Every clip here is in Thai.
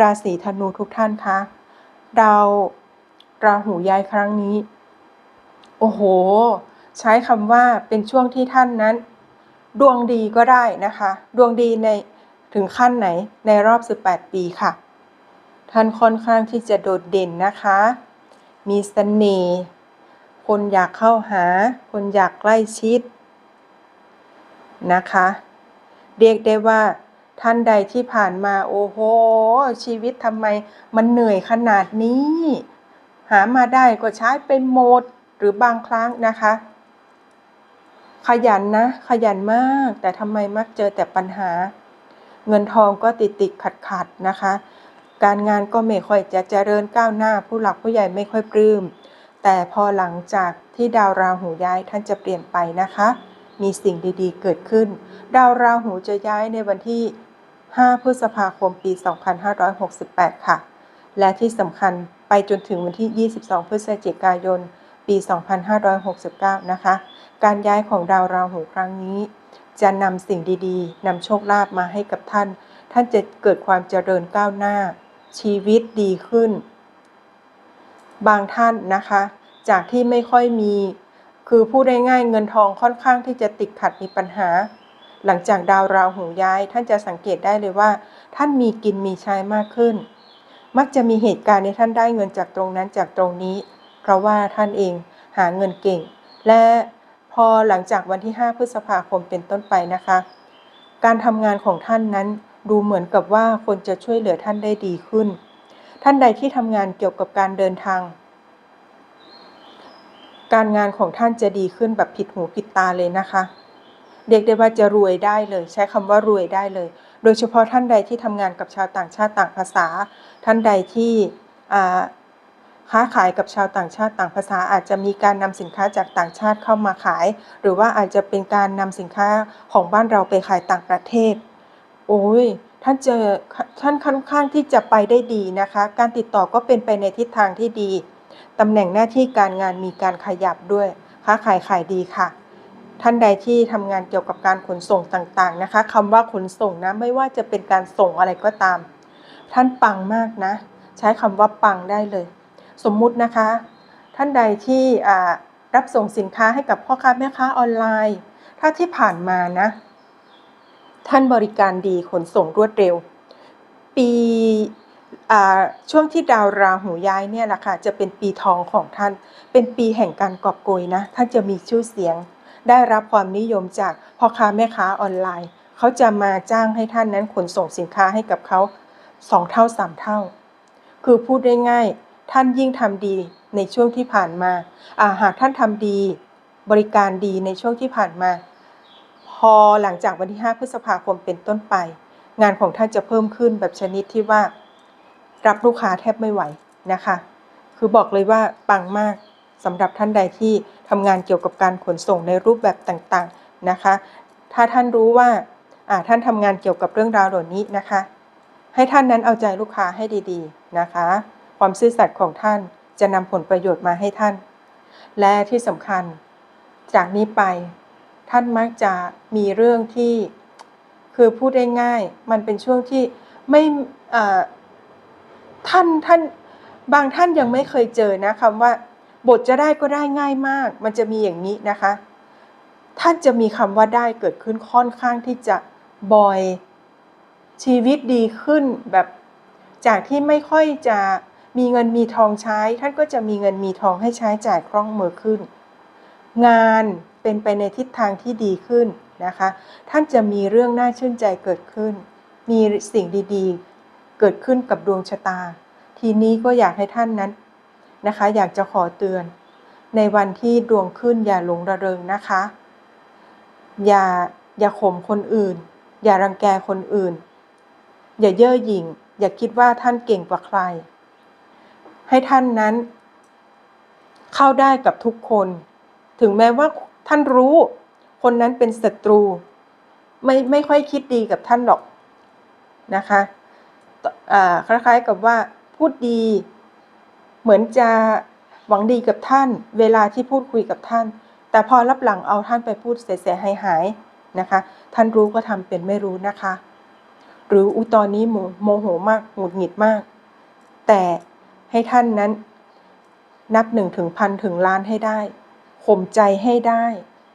ราศีธนูทุกท่านคะดาวราหูย้ายครั้งนี้ โอ้โห ใช้คำว่าเป็นช่วงที่ท่านนั้น ดวงดีก็ได้นะคะ ดวงดีในถึงขั้นไหนในรอบ 18 ปีค่ะ ท่านค่อนข้างที่จะโดดเด่นนะคะ มีเสน่ห์คนอยากเข้าหา คนอยากใกล้ชิดนะคะ เรียกได้ว่า ท่านใดที่ผ่านมาโอ้โห ชีวิตทำไมมันเหนื่อยขนาดนี้ หามาได้ก็ใช้ไปหมดหรือบางครั้งนะคะ ขยันนะ ขยันมาก แต่ทำไมมักเจอแต่ปัญหา เงินทองก็ติดติดขัดขัดนะคะ การงานก็ไม่ค่อยจะเจริญก้าวหน้า ผู้หลักผู้ใหญ่ไม่ค่อยปลื้มแต่พอหลังจากที่ดาวราหูย้ายท่านจะเปลี่ยนไปนะคะ มีสิ่งดีๆ เกิดขึ้น ดาวราหูจะย้ายในวันที่ 5 พฤษภาคมปี 2568 ค่ะ และที่สำคัญไปจนถึงวันที่ 22 พฤศจิกายน ปี 2569 นะคะ การย้ายของดาวราหูครั้งนี้ จะนำสิ่งดีๆนำโชคลาภมาให้กับท่าน ท่านจะเกิดความเจริญก้าวหน้า ชีวิตดีขึ้น บางท่านนะคะ จากที่ไม่ค่อยมี คือพูดได้ง่ายๆเงินทองค่อนข้างที่จะติดขัดมีปัญหา หลังจากดาวราหูย้าย ท่านจะสังเกตได้เลยว่า ท่านมีกินมีใช้มากขึ้น มักจะมีเหตุการณ์ในท่านได้เงินจากตรงนั้นจากตรงนี้ เพราะว่าท่านเองหาเงินเก่ง และพอหลังจากวันที่ 5 พฤษภาคมเป็นต้นไปนะคะ การทำงานของท่านนั้นดูเหมือนกับว่าคนจะช่วยเหลือท่านได้ดีขึ้น ท่านใดที่ทำงานเกี่ยวกับการเดินทาง การงานของท่านจะดีขึ้นแบบผิดหูผิดตาเลยนะคะ เรียกได้ว่าจะรวยได้เลย ใช้คำว่ารวยได้เลย โดยเฉพาะท่านใดที่ทำงานกับชาวต่างชาติต่างภาษา ท่านใดที่ค้าขายกับชาวต่างชาติต่างภาษา อาจจะมีการนำสินค้าจากต่างชาติเข้ามาขาย หรือว่าอาจจะเป็นการนำสินค้าของบ้านเราไปขายต่างประเทศ โอ้ยท่านเจอท่านค่อนข้างที่จะไปได้ดีนะคะ การติดต่อก็เป็นไปในทิศทางที่ดีตำแหน่งหน้าที่การงานมีการขยับด้วย ค้าขายขายดีค่ะ ท่านใดที่ทำงานเกี่ยวกับการขนส่งต่างๆนะคะคำว่าขนส่งนะไม่ว่าจะเป็นการส่งอะไรก็ตาม ท่านปังมากนะ ใช้คำว่าปังได้เลย สมมุตินะคะ ท่านใดที่รับส่งสินค้าให้กับพ่อค้าแม่ค้าออนไลน์ ถ้าที่ผ่านมานะ ท่านบริการดีขนส่งรวดเร็ว ปีช่วงที่ดาวราหูย้ายเนี่ยแหละค่ะจะเป็นปีทองของท่าน เป็นปีแห่งการกอบโกยนะท่านจะมีชื่อเสียง ได้รับความนิยมจากพ่อค้าแม่ค้าออนไลน์ เขาจะมาจ้างให้ท่านนั้นขนส่งสินค้าให้กับเขาสองเท่าสามเท่า คือพูดได้ง่ายท่านยิ่งทำดีในช่วงที่ผ่านมาาหากท่านทำดีบริการดีในช่วงที่ผ่านมา พอหลังจากวันที่ 5 พฤษภาคมเป็นต้นไป งานของท่านจะเพิ่มขึ้นแบบชนิดที่ว่า รับลูกค้าแทบไม่ไหวนะคะ คือบอกเลยว่าปังมากสำหรับท่านใดที่ ทำงานเกี่ยวกับการขนส่งในรูปแบบต่างๆนะคะ ถ้าท่านรู้ว่าท่านทำงานเกี่ยวกับเรื่องราวเหล่านี้นะคะ ให้ท่านนั้นเอาใจลูกค้าให้ดีๆนะคะ ความซื่อสัตย์ของท่านจะนำผลประโยชน์มาให้ท่าน และที่สำคัญ จากนี้ไปท่านมักจะมีเรื่องที่คือพูดได้ง่าย มันเป็นช่วงที่ไม่ท่านท่านบางท่านยังไม่เคยเจอนะคำว่า บทจะได้ก็ได้ง่ายมาก มันจะมีอย่างนี้นะคะ ท่านจะมีคำว่าได้เกิดขึ้นค่อนข้างที่จะบ่อยชีวิตดีขึ้นแบบจากที่ไม่ค่อยจะมีเงินมีทองใช้ ท่านก็จะมีเงินมีทองให้ใช้จ่ายคล่องมือขึ้น งานเป็นไปในทิศทางที่ดีขึ้นนะคะ ท่านจะมีเรื่องน่าชื่นใจเกิดขึ้น มีสิ่งดีๆ เกิดขึ้นกับดวงชะตา ทีนี้ก็อยากให้ท่านนั้น นะคะ อยากจะขอเตือน ในวันที่ดวงขึ้นอย่าหลงระเริงนะคะ อย่าอย่าข่มคนอื่น อย่ารังแกคนอื่น อย่าเย่อหยิ่ง อย่าคิดว่าท่านเก่งกว่าใคร ให้ท่านนั้น เข้าได้กับทุกคน ถึงแม้ว่าท่านรู้ คนนั้นเป็นศัตรู ไม่ไม่ค่อยคิดดีกับท่านหรอกนะคะคล้ายๆกับว่าพูดดี เหมือนจะหวังดีกับท่าน เวลาที่พูดคุยกับท่าน แต่พอรับหลังเอาท่านไปพูดเสียหายหายนะคะ ท่านรู้ก็ทำเป็นไม่รู้นะคะ หรืออุตอนนี้โมโมโหมากหงุดหงิดมาก แต่ให้ท่านนั้นนับหนึ่งถึงพันถึงล้านให้ได้ข่มใจให้ได้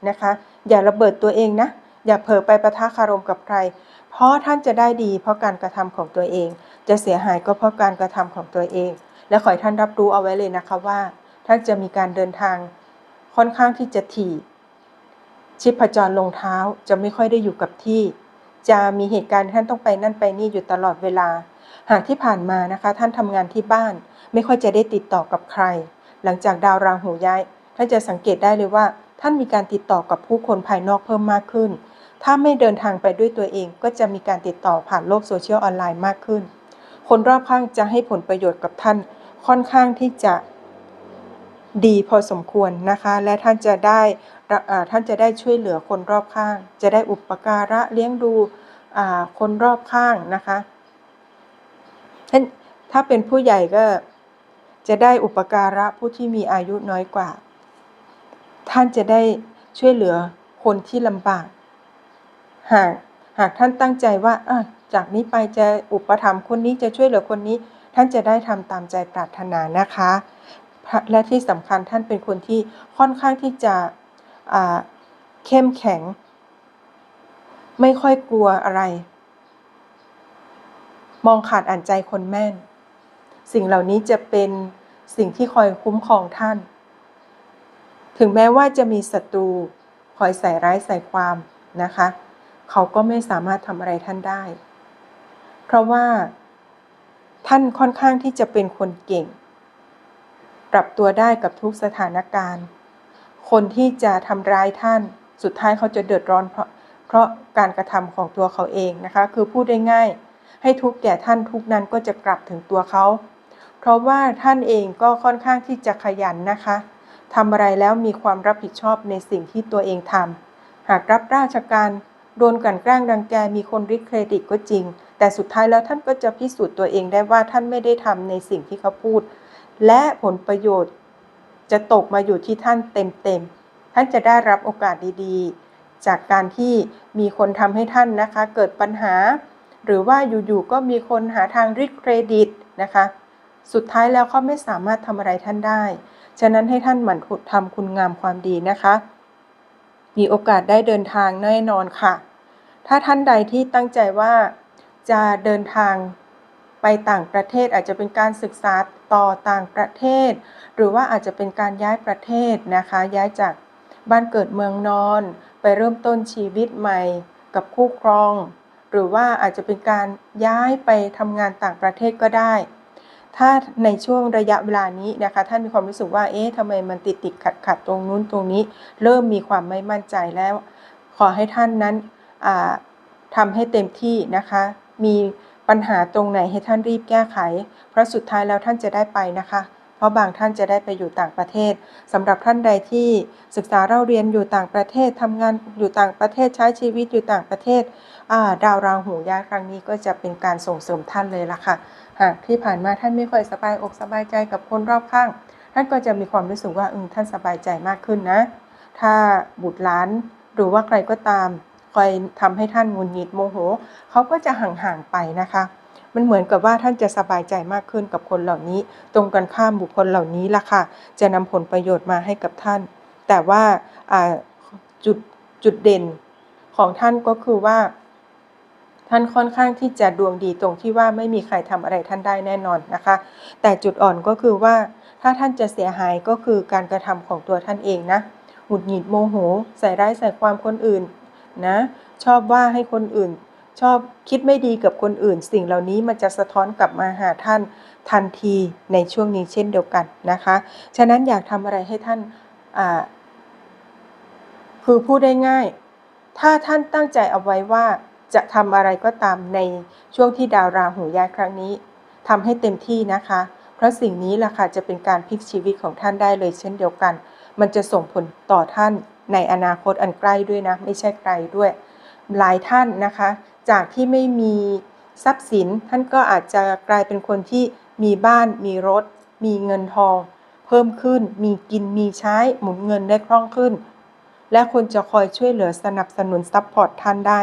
นะคะ อย่าระเบิดตัวเองนะ อย่าเผลอไปประทะคารมกับใคร เพราะท่านจะได้ดีเพราะการกระทำของตัวเอง จะเสียหายก็เพราะการกระทำของตัวเอง และขอให้ท่านรับรู้เอาไว้เลยนะคะว่า ท่านจะมีการเดินทางค่อนข้างที่จะถี่ชีพจรลงเท้าจะไม่ค่อยได้อยู่กับที่ จะมีเหตุการณ์ท่านต้องไปนั่นไปนี่อยู่ตลอดเวลา หากที่ผ่านมานะคะ ท่านทำงานที่บ้าน ไม่ค่อยจะได้ติดต่อกับใคร หลังจากดาวราหูย้าย ท่านจะสังเกตได้เลยว่า ท่านมีการติดต่อกับผู้คนภายนอกเพิ่มมากขึ้น ถ้าไม่เดินทางไปด้วยตัวเอง ก็จะมีการติดต่อผ่านโลกโซเชียลออนไลน์มากขึ้น คนรอบข้างจะให้ผลประโยชน์กับท่าน ค่อนข้างที่จะดีพอสมควรนะคะ และท่านจะได้ท่านจะได้ช่วยเหลือคนรอบข้าง จะได้อุปการะเลี้ยงดูคนรอบข้างนะคะท่านถ้าเป็นผู้ใหญ่ก็จะได้อุปการะผู้ที่มีอายุน้อยกว่า ท่านจะได้ช่วยเหลือคนที่ลำบาก หากหากท่านตั้งใจว่าจากนี้ไปจะอุปถัมภ์คนนี้จะช่วยเหลือคนนี้ ท่านจะได้ทำตามใจปรารถนานะคะ และที่สำคัญท่านเป็นคนที่ค่อนข้างที่จะเข้มแข็ง ไม่ค่อยกลัวอะไร มองขาดอ่านใจคนแม่น สิ่งเหล่านี้จะเป็นสิ่งที่คอยคุ้มครองท่าน ถึงแม้ว่าจะมีศัตรูคอยใส่ร้ายใส่ความนะคะ เขาก็ไม่สามารถทำอะไรท่านได้ เพราะว่า ท่านค่อนข้างที่จะเป็นคนเก่ง ปรับตัวได้กับทุกสถานการณ์ คนที่จะทำร้ายท่านสุดท้ายเขาจะเดือดร้อนเพราะเพราะการกระทำของตัวเขาเองนะคะ คือพูดได้ง่าย ให้ทุกแก่ท่านทุกนั้นก็จะกลับถึงตัวเขา เพราะว่าท่านเองก็ค่อนข้างที่จะขยันนะคะทำอะไรแล้วมีความรับผิดชอบในสิ่งที่ตัวเองทำหากรับราชการโดนกั่นแกล้งดังแกมีคนริดเครดิตก็จริง แต่สุดท้ายแล้วท่านก็จะพิสูจน์ตัวเองได้ว่าท่านไม่ได้ทำในสิ่งที่เขาพูด และผลประโยชน์จะตกมาอยู่ที่ท่านเต็มๆ ท่านจะได้รับโอกาสดีๆ จากการที่มีคนทำให้ท่านนะคะ เกิดปัญหา หรือว่าอยู่ๆก็มีคนหาทางริดเครดิตนะคะ สุดท้ายแล้วเขาไม่สามารถทำอะไรท่านได้ ฉะนั้นให้ท่านหมั่นขุดทำคุณงามความดีนะคะ มีโอกาสได้เดินทางแน่นอนค่ะ ถ้าท่านใดที่ตั้งใจว่า จะเดินทางไปต่างประเทศอาจจะเป็นการศึกษาต่อต่างประเทศ หรือว่าอาจจะเป็นการย้ายประเทศนะคะ ย้ายจากบ้านเกิดเมืองนอน ไปเริ่มต้นชีวิตใหม่กับคู่ครอง หรือว่าอาจจะเป็นการย้ายไปทำงานต่างประเทศก็ได้ ถ้าในช่วงระยะเวลานี้นะคะท่านมีความรู้สึกว่าเอ๊ะทำไมมันติดติดขัดขัดตรงนู้นตรงนี้ เริ่มมีความไม่มั่นใจแล้ว ขอให้ท่านนั้นทำให้เต็มที่นะคะ มีปัญหาตรงไหนให้ท่านรีบแก้ไข เพราะสุดท้ายแล้วท่านจะได้ไปนะคะ เพราะบางท่านจะได้ไปอยู่ต่างประเทศสำหรับท่านใดที่ศึกษาเราเรียนอยู่ต่างประเทศทำงานอยู่ต่างประเทศใช้ชีวิตอยู่ต่างประเทศาดาวราหูย้ายครั้งนี้ก็จะเป็นการส่งเสริมท่านเลยล่ะค่ะ หากที่ผ่านมาท่านไม่ค่อยสบายอกสบายใจกับคนรอบข้าง ท่านก็จะมีความรู้สึกว่าอืมท่านสบายใจมากขึ้นนะ ถ้าบุตรหลานหรือว่าใครก็ตาม คอยทำให้ท่านงุนงิดโมโหเขาก็จะห่างๆไปนะคะ มันเหมือนกับว่าท่านจะสบายใจมากขึ้นกับคนเหล่านี้ ตรงกันข้ามบุคคลเหล่านี้ล่ะค่ะ จะนำผลประโยชน์มาให้กับท่าน แต่ว่าจุดจุดเด่นของท่านก็คือว่า ท่านค่อนข้างที่จะดวงดีตรงที่ว่าไม่มีใครทำอะไรท่านได้แน่นอนนะคะ แต่จุดอ่อนก็คือว่าถ้าท่านจะเสียหายก็คือการกระทำของตัวท่านเองนะหงุดหงิดโมโห ใส่ร้ายใส่ความคนอื่น นะ ชอบว่าให้คนอื่น ชอบคิดไม่ดีกับคนอื่น สิ่งเหล่านี้มันจะสะท้อนกลับมาหาท่านทันทีในช่วงนี้เช่นเดียวกันนะคะ ฉะนั้นอยากทำอะไรให้ท่านคือพูดได้ง่าย ถ้าท่านตั้งใจเอาไว้ว่าจะทำอะไรก็ตามในช่วงที่ดาวราหูย้ายครั้งนี้ทำให้เต็มที่นะคะ เพราะสิ่งนี้ล่ะค่ะจะเป็นการพลิกชีวิตของท่านได้เลยเช่นเดียวกัน มันจะส่งผลต่อท่าน ในอนาคตอันใกล้ด้วยนะ ไม่ใช่ไกลด้วย หลายท่านนะคะ จากที่ไม่มีทรัพย์สินท่านก็อาจจะกลายเป็นคนที่มีบ้านมีรถ มีเงินทอง เพิ่มขึ้นมีกินมีใช้หมุนเงินได้คล่องขึ้น และคนจะคอยช่วยเหลือสนับสนุนซัพพอร์ตท่านได้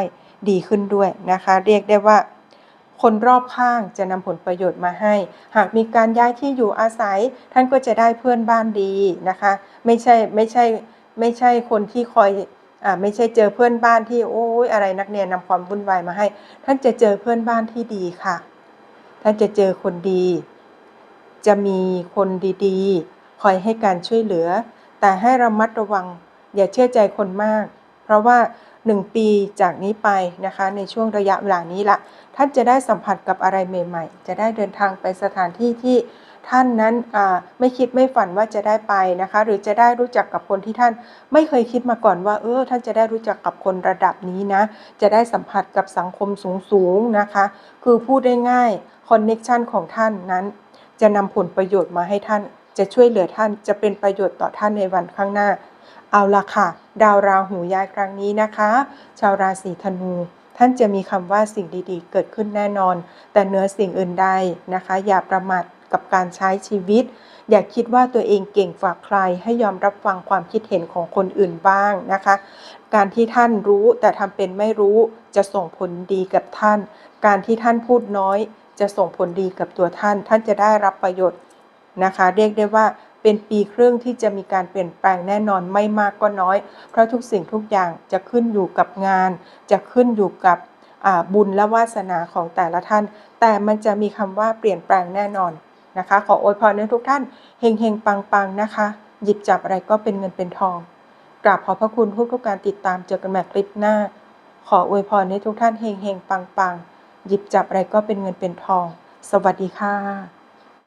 ดีขึ้นด้วยนะคะ เรียกได้ว่า คนรอบข้างจะนำผลประโยชน์มาให้ หากมีการย้ายที่อยู่อาศัย ท่านก็จะได้เพื่อนบ้านดีนะคะ ไม่ใช่ไม่ใช่ ไม่ใช่คนที่คอยอ่าไม่ใช่เจอเพื่อนบ้านที่โอ้ยอะไรนักเรียนำความวุ่นวายมาให้ ท่านจะเจอเพื่อนบ้านที่ดีค่ะ ท่านจะเจอคนดี จะมีคนดีๆ คอยให้การช่วยเหลือ แต่ให้ระมัดระวัง อย่าเชื่อใจคนมาก เพราะว่า1ปีจากนี้ไปนะคะ ในช่วงระยะเวลานี้ละท่านจะได้สัมผัสกับอะไรใหม่ ๆ จะได้เดินทางไปสถานที่ที่ ท่านนั้นไม่คิดไม่ฝันว่าจะได้ไปนะคะ หรือจะได้รู้จักกับคนที่ท่านไม่เคยคิดมาก่อนว่า เออ ท่านจะได้รู้จักกับคนระดับนี้นะ จะได้สัมผัสกับสังคมสูงๆนะคะ คือพูดได้ง่ายคอนเน็ชันของท่านนั้น จะนำผลประโยชน์มาให้ท่าน จะช่วยเหลือท่าน จะเป็นประโยชน์ต่อท่านในวันข้างหน้า เอาละค่ะ ดาวราหูย้ายครั้งนี้นะคะ ชาวราศีธนูท่านจะมีคำว่าสิ่งดีๆ เกิดขึ้นแน่นอน แต่เนื้อสิ่งอื่นใดนะคะ อย่าประมาท กับการใช้ชีวิต อย่าคิดว่าตัวเองเก่งฝาใคร ให้ยอมรับฟังความคิดเห็นของคนอื่นบ้างนะคะ การที่ท่านรู้แต่ทำเป็นไม่รู้จะส่งผลดีกับท่าน การที่ท่านพูดน้อย จะส่งผลดีกับตัวท่าน ท่านจะได้รับประโยชน์นะคะ เรียกได้ว่าเป็นปีครึ่งที่จะมีการเปลี่ยนแปลงแน่นอนไม่มากก็น้อย เพราะทุกสิ่งทุกอย่างจะขึ้นอยู่กับงาน จะขึ้นอยู่กับบุญและวาสนาของแต่ละท่าน แต่มันจะมีคำว่าเปลี่ยนแปลงแน่นอน นะคะ ขออวยพรให้ทุกท่านเฮงเฮงปังปังนะคะ หยิบจับอะไรก็เป็นเงินเป็นทอง กราบขอบพระคุณผู้ทุกการติดตามเจอกันใหม่คลิปหน้า ขออวยพรให้ทุกท่านเฮงเฮงปังปังหยิบจับอะไรก็เป็นเงินเป็นทอง สวัสดีค่ะ